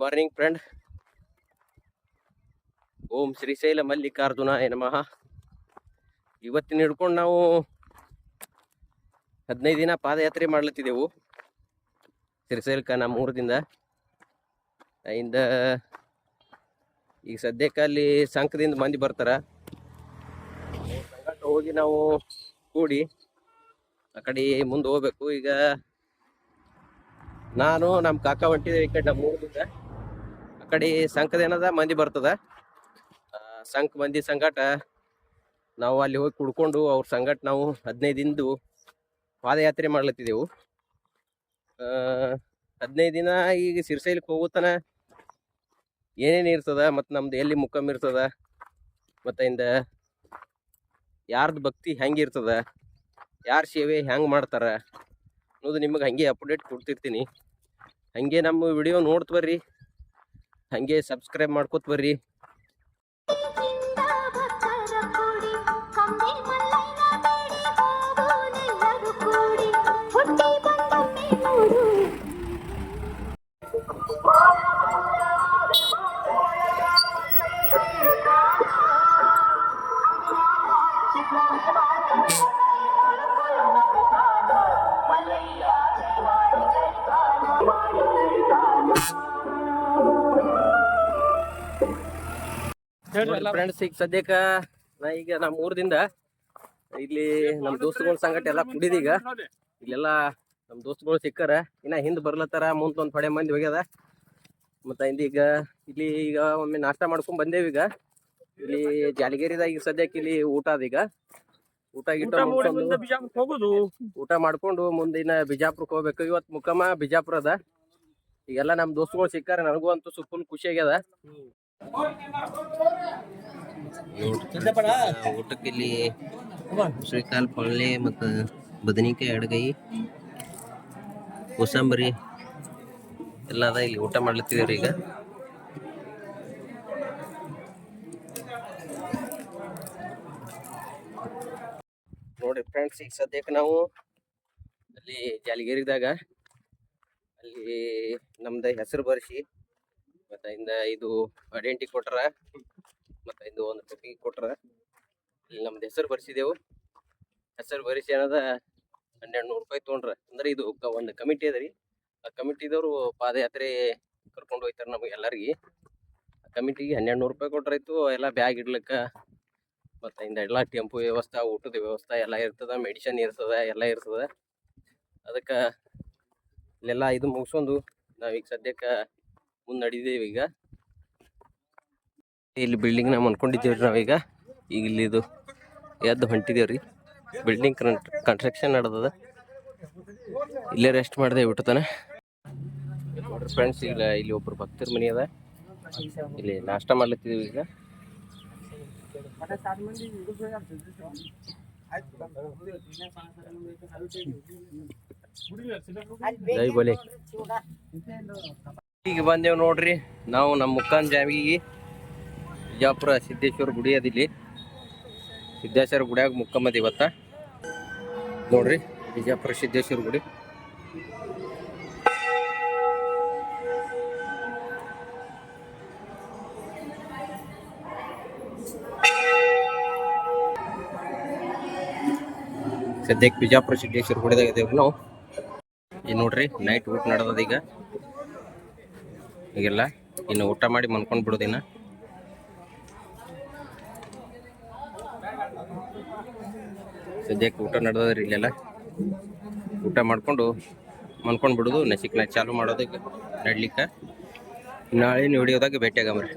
Morning friend ಓಂ ಶ್ರೀಶೈಲ ಮಲ್ಲಿಕಾರ್ಜುನ ನಮಃ. ಇವತ್ತಿನ ಹಿಡ್ಕೊಂಡು ನಾವು ಹದಿನೈದು ದಿನ ಪಾದಯಾತ್ರೆ ಮಾಡ್ಲತ್ತಿದ್ದೆವು. ಶ್ರೀಶೈಲಕ್ಕೆ ನಮ್ಮ ಊರದಿಂದ. ಇಂದ ಈಗ ಸದ್ಯಕ್ಕೆ ಅಲ್ಲಿ ಸಂಕದಿಂದ ಮಂದಿ ಬರ್ತಾರ. ಹೋಗಿ ನಾವು ಕೂಡಿ ಆ ಕಡೆ ಮುಂದೆ ಹೋಗ್ಬೇಕು. ಈಗ ನಾನು, ನಮ್ಮ ಕಾಕ ಹೊಂಟಿದ್ದೇವೆ ಈ ಕಡೆ ನಮ್ಮ ಊರಿಂದ ಆ ಕಡೆ ಸಂಕದೇನದ ಮಂದಿ ಬರ್ತದ. ಸಂಕ ಮಂದಿ ಸಂಗಟ ನಾವು ಅಲ್ಲಿ ಹೋಗಿ ಕುಡ್ಕೊಂಡು ಅವ್ರ ಸಂಗಟ ನಾವು ಹದಿನೈದು ದಿನದ್ದು ಪಾದಯಾತ್ರೆ ಮಾಡ್ಲತ್ತಿದ್ದೆವು. ಹದಿನೈದು ದಿನ ಈಗ ಸಿರ್ಸೈಲಿಕ್ಕೆ ಹೋಗುತ್ತಾನ ಏನೇನು ಇರ್ತದ ಮತ್ತು ನಮ್ದು ಎಲ್ಲಿ ಮುಖಮ್ ಇರ್ತದ, ಮತ್ತು ಇಂದ ಯಾರ್ದು ಭಕ್ತಿ ಹೆಂಗಿರ್ತದ ಯಾರ ಸೇವೆ ಹೆಂಗೆ ಮಾಡ್ತಾರೆ ಅನ್ನೋದು ನಿಮಗೆ ಹಂಗೆ ಅಪ್ಡೇಟ್ ಕೊಡ್ತಿರ್ತೀನಿ. ಹಂಗೆ ನಮ್ಮ ವಿಡಿಯೋ ನೋಡ್ತ ಬರ್ರಿ. ಹಂಗೆ ಸಬ್ಸ್ಕ್ರೈಬ್ ಮಾಡ್ಕೋತ ಬರ್ರಿ. ಫ್ರೆಂಡ್ಸ್ ಈಗ ಸದ್ಯಕ್ಕ ನಾ ಈಗ ನಮ್ಮ ಊರದಿಂದ ಇಲ್ಲಿ ನಮ್ಮ ದೋಸ್ತುಗಳ ಸಂಗಟ ಎಲ್ಲ ಕುಡಿದೀಗ ಇಲ್ಲೆಲ್ಲ ನಮ್ಮ ದೋಸ್ತುಗಳು ಸಿಕ್ಕಾರ. ಇನ್ನ ಹಿಂದ್ ಬರ್ಲತ್ತಾರ. ಮುಂದ್ ಒಂದ್ ಪಡೆ ಮಂದಿ ಹೋಗ್ಯದ. ಮತ್ತ ಇಂದ ಈಗ ಇಲ್ಲಿ ಈಗ ಒಮ್ಮೆ ನಾಷ್ಟ ಮಾಡ್ಕೊಂಡ್ ಬಂದೇವಿ ಈಗ. ಇಲ್ಲಿ ಜಾಲಿಗೇರಿದಾಗ ಈಗ ಸದ್ಯಕ್ಕೆ ಇಲ್ಲಿ ಊಟ ಅದೀಗ ಈಗ. ಊಟ ಗಿಟ್ಟ ಹೋಗುದು. ಊಟ ಮಾಡ್ಕೊಂಡು ಮುಂದಿನ ಬಿಜಾಪುರಕ್ಕೆ ಹೋಗ್ಬೇಕು. ಇವತ್ತು ಮುಖಮ ಬಿಜಾಪುರ ಅದ. ಈಗೆಲ್ಲ ನಮ್ಮ ದೋಸ್ತುಗಳು ಸಿಕ್ಕಾರ. ನನಗೂ ಅಂತೂ ಸುಪ್ಪನ್ ಖುಷಿ ಆಗ್ಯದ. ಊಟಕ್ಕೆ ಇಲ್ಲಿ ಶ್ರೀಕಾಲ್ ಪಳ್ಳಿ ಮತ್ತು ಬದನಿಕಾಯಿ ಎಡಗೈ ಕೋಸಂಬರಿ ಎಲ್ಲ ಅದ ಇಲ್ಲಿ ಊಟ ಮಾಡ್ಲತ್ತಿದ್ದೀವ್ರಿ ಈಗ. ನೋಡಿ ಫ್ರೆಂಡ್ಸ್ ಈಗ ಸದ್ಯಕ್ಕೆ ನಾವು ಅಲ್ಲಿ ಜಾಲಿಗೇರಿದಾಗ ಅಲ್ಲಿ ನಮ್ದು ಹೆಸರು ಬರ್ಸಿ ಮತ್ತೆ ಇಂದ ಇದು ಐಡೆಂಟಿ ಕೊಟ್ರ, ಮತ್ತೆ ಇದು ಒಂದು ಟೊಪಿಗೆ ಕೊಟ್ರ, ಇಲ್ಲಿ ನಮ್ದು ಹೆಸರು ಬರ್ಸಿದೆವು. ಹೆಸರು ಬರಿಸಿ ಏನದ, ಹನ್ನೆರಡು ನೂರು ರೂಪಾಯಿ ತೊಗೊಂಡ್ರ. ಅಂದ್ರೆ ಇದು ಒಂದು ಕಮಿಟಿ ಅದ ಆ ಕಮಿಟಿದವರು ಪಾದಯಾತ್ರೆ ಕರ್ಕೊಂಡು ಹೋಗ್ತಾರೆ ನಮಗೆ ಎಲ್ಲರಿಗೆ. ಆ ಕಮಿಟಿಗೆ ಹನ್ನೆರಡು ನೂರು ರೂಪಾಯಿ ಕೊಟ್ರಾಯ್ತು ಎಲ್ಲ ಬ್ಯಾಗ್ ಇಡ್ಲಿಕ್ಕ, ಮತ್ತೆ ಇಂದ ಎಲ್ಲ ಟೆಂಪು ವ್ಯವಸ್ಥೆ, ಊಟದ ವ್ಯವಸ್ಥೆ ಎಲ್ಲ ಇರ್ತದ ಮೆಡಿಸಿನ್ ಇರ್ತದ, ಎಲ್ಲ ಇರ್ತದ. ಅದಕ್ಕೆ, ಇಲ್ಲೆಲ್ಲ ಇದು ಮುಗಿಸ್ಕೊಂಡು ನಾವೀಗ ಸದ್ಯಕ್ಕೆ ಮುಂದೆ ನಡಿದೇವಿ ಈಗ. ಇಲ್ಲಿ ಬಿಲ್ಡಿಂಗ್ ನಾವು ಅನ್ಕೊಂಡಿದ್ದೇವ್ರಿ ನಾವೀಗ ಈಗ. ಇಲ್ಲಿ ಇದು ಎದ್ದು ಹೊಂಟಿದೇವ್ರಿ. Building construction ನಡೆದದ. ಇಲ್ಲೇ ರೆಸ್ಟ್ ಮಾಡಿದೆ ಬಿಟ್ಟತಾನೆ ನೋಡ್ರಿ ಫ್ರೆಂಡ್ಸ್ ಈಗ ಇಲ್ಲಿ ಒಬ್ರು ಭಕ್ತರ ಮನೆ ಅದ. ಇಲ್ಲಿ ನಾಷ್ಟ ಮಾಡ್ಲತ್ತಿದ್ದೀವಿ ಈಗ. ಜೈ ಬೋಲೆ. ಈಗ ಬಂದೇವ್ ನೋಡ್ರಿ, ನಾವು ನಮ್ಮ ಮುಕ್ಕಾನ್ ಜಾಮಿಗೆ ಬಿಜಾಪುರ ಸಿದ್ದೇಶ್ವರ ಗುಡಿ ಅದಿಲ್ಲಿ ಸಿದ್ದೇಶ್ವರ ಗುಡಿಯಾಗ ಮುಕ್ಕಮ್ಮದ ಇವತ್ತ. ನೋಡ್ರಿ ಬಿಜಾಪುರ ಸಿದ್ದೇಶ್ವರ ಗುಡಿ. ಸದ್ಯಕ್ಕೆ ಬಿಜಾಪುರ ಸಿದ್ದೇಶ್ವರ ಗುಡಿದಾಗ ಇದೇವ್ರಿ ನಾವು. ಈಗ ನೋಡ್ರಿ ನೈಟ್ ಊಟ ನಡೆದದ ಈಗ. ಈಗೆಲ್ಲ ಇನ್ನು ಊಟ ಮಾಡಿ ಮನ್ಕೊಂಡ್ ಬಿಡೋದಿನ ಸದ್ಯಕ್ಕೆ ಊಟ ನಡೆದ್ರಿ ಇಲ್ಲೆಲ್ಲ. ಊಟ ಮಾಡ್ಕೊಂಡು ಮನ್ಕೊಂಡ್ ಬಿಡೋದು ನಸಿಕ್ನ ಚಾಲು ಮಾಡೋದಕ್ಕೆ ನಡ್ಲಿಕ್ಕೆ. ನಾಳಿನ ವಿಡಿಯೋದಾಗ ಭೇಟಿಯಾಗಮ್ರಿ